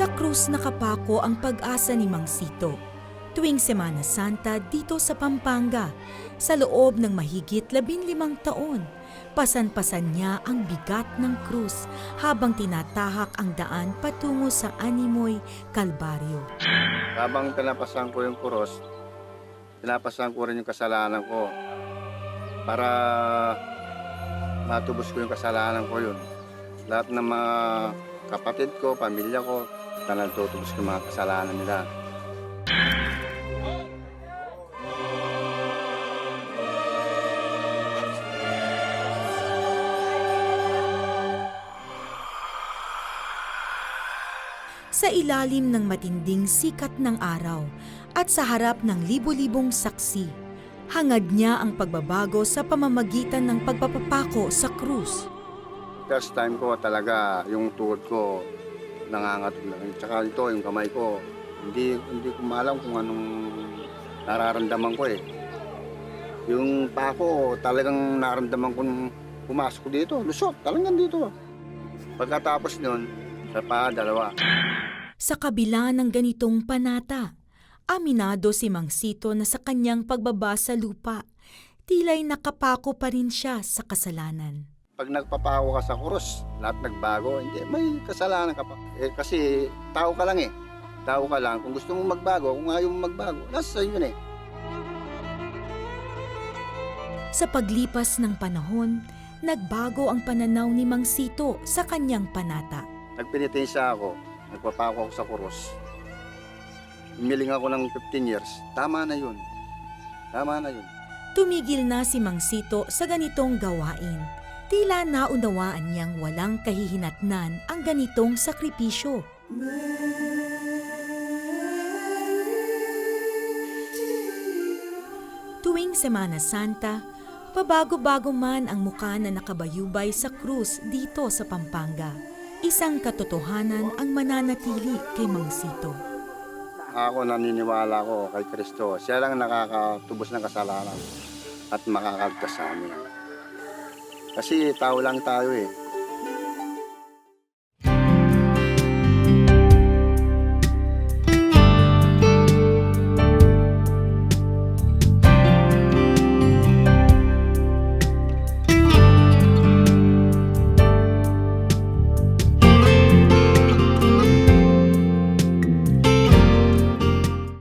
Sa krus nakapako ang pag-asa ni Mang Sito. Tuwing Semana Santa dito sa Pampanga, sa loob ng mahigit labinlimang taon, pasan-pasan niya ang bigat ng krus habang tinatahak ang daan patungo sa Animoy, Kalbaryo. Habang pinapasan ko yung kuros, pinapasan ko rin yung kasalanan ko para matubos ko yung kasalanan ko yun. Lahat ng mga kapatid ko, pamilya ko, tanang tutubos ko yung mga kasalanan nila. Sa ilalim ng matinding sikat ng araw at sa harap ng libo-libong saksi, hangad niya ang pagbabago sa pamamagitan ng pagpapapako sa krus. First time ko talaga yung tuhod ko nangangatog lang. Tsaka ito, yung kamay ko, hindi, hindi ko maalam kung anong nararamdaman ko eh. Yung paa ko, talagang naramdaman ko nung pumasok dito. Lusot, talagang dito. Pagkatapos nun, sa paa, dalawa. Sa kabila ng ganitong panata, aminado si Mang Sito na sa kanyang pagbaba sa lupa, tila'y nakapako pa rin siya sa kasalanan. Pag nagpapako ka sa kurus, lahat nagbago. Hindi, may kasalanan ka pa. Eh, kasi tao ka lang eh. Tao ka lang. Kung gusto mong magbago, kung ayaw mong magbago, nasa sa'yo yun eh. Sa paglipas ng panahon, nagbago ang pananaw ni Mang Sito sa kanyang panata. Nagpinitensya ako, nagpapako ako sa kurus. Umiling ako ng 15 years. Tama na yun. Tama na yun. Tumigil na si Mang Sito sa ganitong gawain. Tila naunawaan niyang walang kahihinatnan ang ganitong sakripisyo. Tuwing Semana Santa, pabago-bago man ang mukha na nakabayubay sa krus dito sa Pampanga. Isang katotohanan ang mananatili kay Mang Sito. Ako naniniwala ko kay Kristo. Siya lang nakakatubos ng kasalanan at makakaligtas sa amin. Kasi tao lang tayo eh.